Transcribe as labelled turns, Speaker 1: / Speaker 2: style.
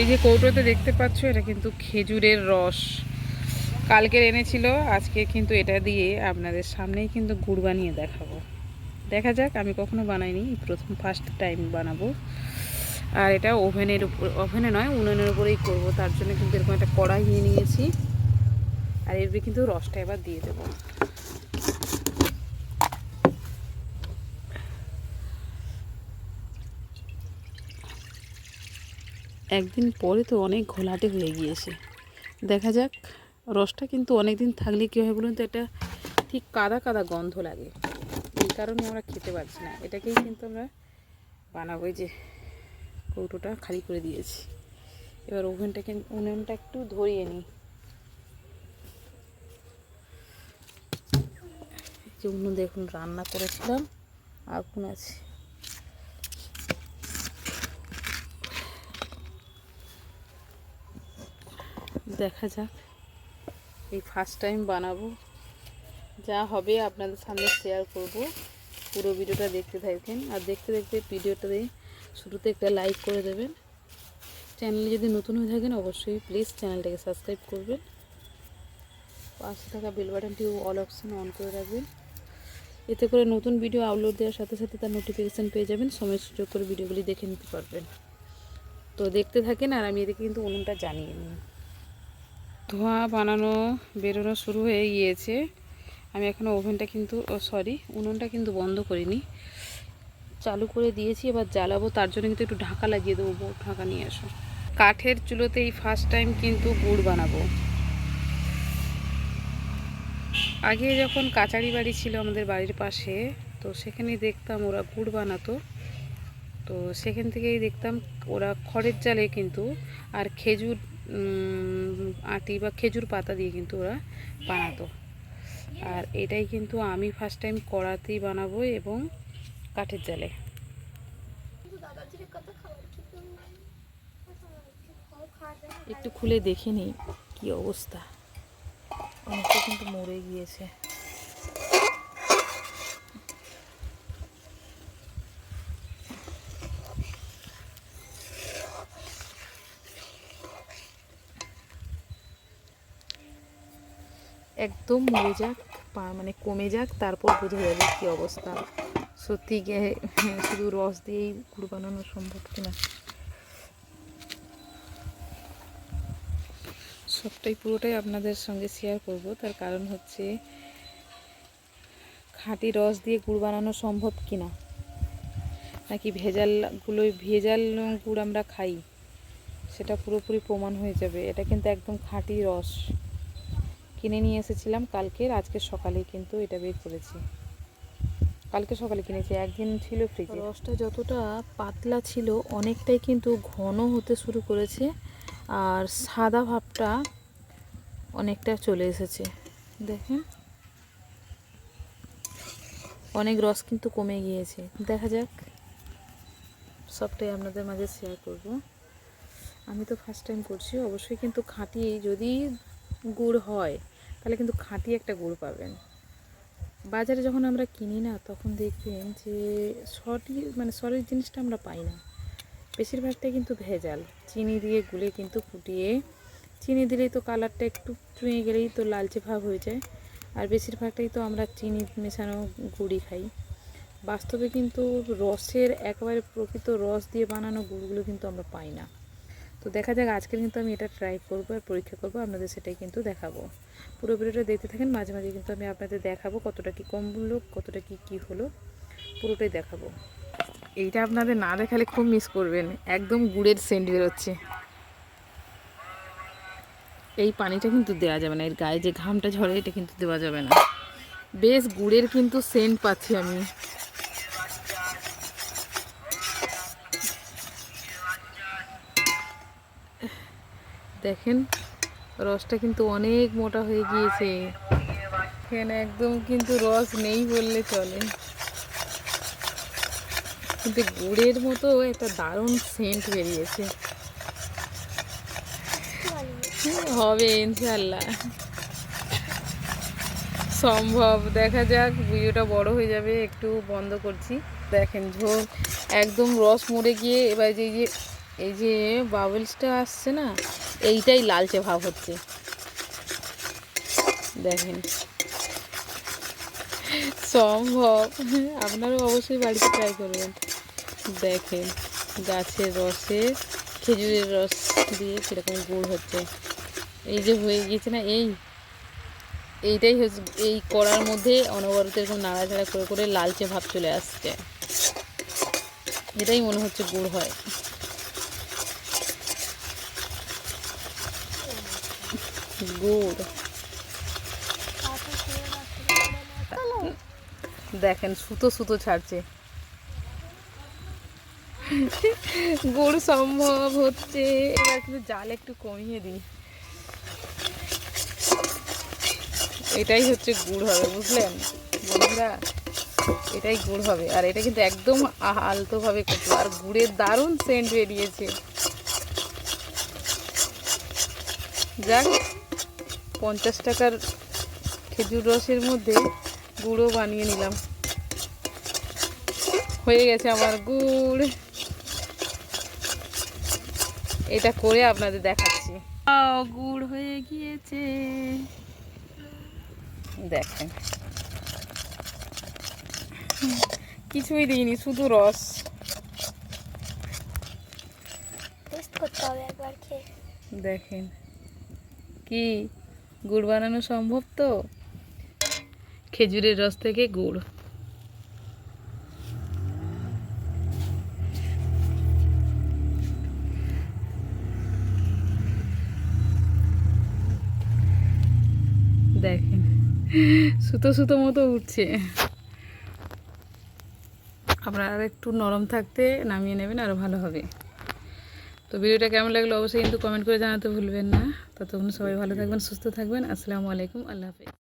Speaker 1: এই যে কৌটোতে দেখতে পাচ্ছ, এটা কিন্তু খেজুরের রস। কালকের এনেছিল, আজকে কিন্তু এটা দিয়ে আপনাদের সামনেই কিন্তু গুড় বানিয়ে দেখাবো। দেখা যাক, আমি কখনো বানাইনি প্রথম ফার্স্ট টাইম বানাবো। আর এটা ওভেনের উপর, ওভেনে নয়, উনুনের উপরেই করব, তার জন্য কিন্তু এরকম একটা কড়াই নিয়ে নিয়েছি। আর এর কিন্তু রসটা এবার দিয়ে দেবো। একদিন পরে তো অনেক ঘোলাটে হয়ে গিয়েছে। দেখা যাক, রসটা কিন্তু অনেক দিন থাকলে কী হয় বলুন তো এটা ঠিক কাদা কাদা গন্ধ লাগে। এই কারণে আমরা খেতে পারছি না। এটাকেই কিন্তু আমরা বানাবো যে কৌটোটা খালি করে দিয়েছি। এবার ওভেনটাকে উনুনটা একটু ধরিয়ে নিই। যে উনুন দেখুন, রান্না করেছিলাম আগুন আছে? দেখা যাক। এই ফার্স্ট টাইম বানাবো। যা হবে আপনাদের সামনে শেয়ার করব। পুরো ভিডিওটা দেখতে থাকবেন। আর দেখতে দেখতে ভিডিওটাতে শুরুতে একটা লাইক করে দেবেন। চ্যানেলে যদি নতুন হয়ে থাকেন, অবশ্যই প্লিজ চ্যানেলটাকে সাবস্ক্রাইব করবেন। পাশে থাকা বেল বাটনটি অল অপশান অন করে রাখবেন। এতে করে নতুন ভিডিও আপলোড দেওয়ার সাথে সাথে তার নোটিফিকেশান পেয়ে যাবেন। সময় সুযোগ করে ভিডিওগুলি দেখে নিতে পারবেন। তো দেখতে থাকেন, আর আমি এদিকে কিন্তু উনুনটা জানিয়ে নিই। ধোঁয়া বানানো, বেরোনো শুরু হয়ে গিয়েছে। আমি এখনও ওভেনটা কিন্তু সরি, উনুনটা কিন্তু বন্ধ করিনি। চালু করে দিয়েছি, এবার জ্বালাবো। তার জন্য কিন্তু একটু ঢাকা লাগিয়ে দেবো ঢাকা নিয়ে আসো। কাঠের চুলোতে এই ফার্স্ট টাইম কিন্তু গুড় বানাবো। আগে যখন কাচারি বাড়ি ছিল আমাদের বাড়ির পাশে, তো সেখানে দেখতাম ওরা গুড় বানাতো। তো সেখান থেকেই দেখতাম ওরা খড়ের জালে কিন্তু, আর খেজুর আটি বা খেজুর পাতা দিয়ে কিন্তু ওরা বানাতো। আর এটাই কিন্তু আমি ফার্স্ট টাইম কড়াতেই বানাবো এবং কাঠের জালে।
Speaker 2: একটু খুলে দেখিনি নিই কী অবস্থা। অনেকটা কিন্তু মরে গিয়েছে। একদম মরে যাক মানে কমে যাক, তারপর বোঝা যাবে কী অবস্থা। সত্যি শুধু রস দিয়েই গুড় বানানো সম্ভব কিনা।
Speaker 1: সবটাই পুরোটাই আপনাদের সঙ্গে শেয়ার করব। তার কারণ হচ্ছে, খাঁটি রস দিয়ে গুড় বানানো সম্ভব কিনা? নাকি ভেজালগুলো ভেজাল গুড় আমরা খাই, সেটা পুরোপুরি প্রমাণ হয়ে যাবে। এটা কিন্তু একদম খাঁটি রস। কিনে নিয়ে এসেছিলাম কালকের, আজকে সকালে কিন্তু এটা বের করেছি। কালকে সকালে কিনেছি, একদিন ছিল ফ্রিজে।
Speaker 2: রসটা যতটা পাতলা ছিল, অনেকটাই কিন্তু ঘন হতে শুরু করেছে, আর সাদা ভাবটা অনেকটা চলে এসেছে। দেখেন। অনেক রস কিন্তু কমে গিয়েছে। দেখা যাক, সবটাই আপনাদের মাঝে শেয়ার করব। আমি তো ফার্স্ট টাইম করছি, অবশ্যই কিন্তু খাঁটি, যদি গুড় হয় তাহলে কিন্তু খাঁটি একটা গুড় পাবেন। বাজারে যখন আমরা কিনি না, তখন দেখবেন যে সঠিক মানে সঠিক জিনিসটা আমরা পাই না। বেশিরভাগটাই কিন্তু ভেজাল। চিনি দিয়ে গুলে কিন্তু ফুটিয়ে, চিনি দিলেই তো কালারটা একটু চুঁয়ে গেলেই তো লালচে ভাব হয়ে যায়। আর বেশিরভাগটাই তো আমরা চিনি মেশানো গুড়ি খাই। বাস্তবে কিন্তু রসের একেবারে প্রকৃত রস দিয়ে বানানো গুড়গুলো কিন্তু আমরা পাই না। তো দেখা যাক আজকে কিন্তু আমি এটা ট্রাই করব আর পরীক্ষা করব, আপনাদের সেটাই কিন্তু দেখাবো। পুরো ভিডিওটা দেখতে থাকেন, মাঝে মাঝে কিন্তু আমি আপনাদের দেখাবো কতটা কি কম হলো, কতটা কি কি হলো, পুরোটাই দেখাবো।
Speaker 1: এইটা আপনাদের না দেখালে খুব মিস করবেন, একদম গুড়ের সেন্ট বেরোচ্ছে। এই পানিটা কিন্তু দেওয়া যাবে না, এর গায়ে যে ঘামটা ঝরে এটা কিন্তু দেওয়া যাবে না। বেশ গুড়ের কিন্তু সেন্ট পাচ্ছি আমি। দেখেন, রসটা কিন্তু অনেক মোটা হয়ে গিয়েছে। এখানে একদম কিন্তু রস নেই বললে চলে। কিন্তু গুড়ের মতো একটা দারুণ সেন্ট বেরিয়েছে। হবে ইনশাল্লাহ সম্ভব, দেখা যাক, ভিডিওটা বড় হয়ে যাবে, একটু বন্ধ করছি। দেখেন ঝোল, একদম রস মরে গিয়ে, এবার যে এই যে বাবলসটা আসছে না, এইটাই লালচে ভাব হচ্ছে। দেখেন। সম্ভব। আপনারাও অবশ্যই বাড়িতে ট্রাই করবেন। দেখেন, গাছের রসে, খেজুরের রস দিয়ে কীরকম গুড় হচ্ছে। এই যে হয়ে গিয়েছে না, এই, এইটাই হচ্ছে, এই করার মধ্যে অনবরত এরকম নাড়াচাড়া করে করে লালচে ভাব চলে আসছে। এটাই মনে হচ্ছে গুড় হয়। গুড় দেখেন, সুতো সুতো ছাড়ছে। গুড় সম্ভব হচ্ছে। এবার কিন্তু জাল একটু কমিয়ে দিই। এটাই হচ্ছে গুড় হবে, বুঝলেন? বন্ধুরা, এটাই গুড় হবে। আর এটা কিন্তু একদম আলতোভাবে করতে আর গুড়ের দারুণ সেন্ট বেরিয়েছে। যাক পঞ্চাশ টাকার খেজুর রসের মধ্যে গুঁড়ো বানিয়ে নিলাম। হয়ে গেছে আমার গুড়। এটা করে আপনাদের দেখাচ্ছি। গুড় হয়ে গিয়েছে। দেখেন। কিছুই দিইনি শুধু রস।
Speaker 3: টেস্ট করতে হবে একবার খেয়ে।
Speaker 1: দেখেন। কি গুড় বানানো সম্ভব তো? খেজুরের রস থেকে গুড়। দেখেন, সুতো সুতো মতো উঠছে। আপনারা একটু নরম থাকতে নামিয়ে নেবেন আরও ভালো হবে। তো ভিডিওটা কেমন লাগল অবশ্যই কিন্তু কমেন্ট করে জানাতে ভুলবেন না। ততক্ষণ সবাই ভালো থাকবেন, সুস্থ থাকবেন। আসসালামু আলাইকুম, আল্লাহ হাফেজ।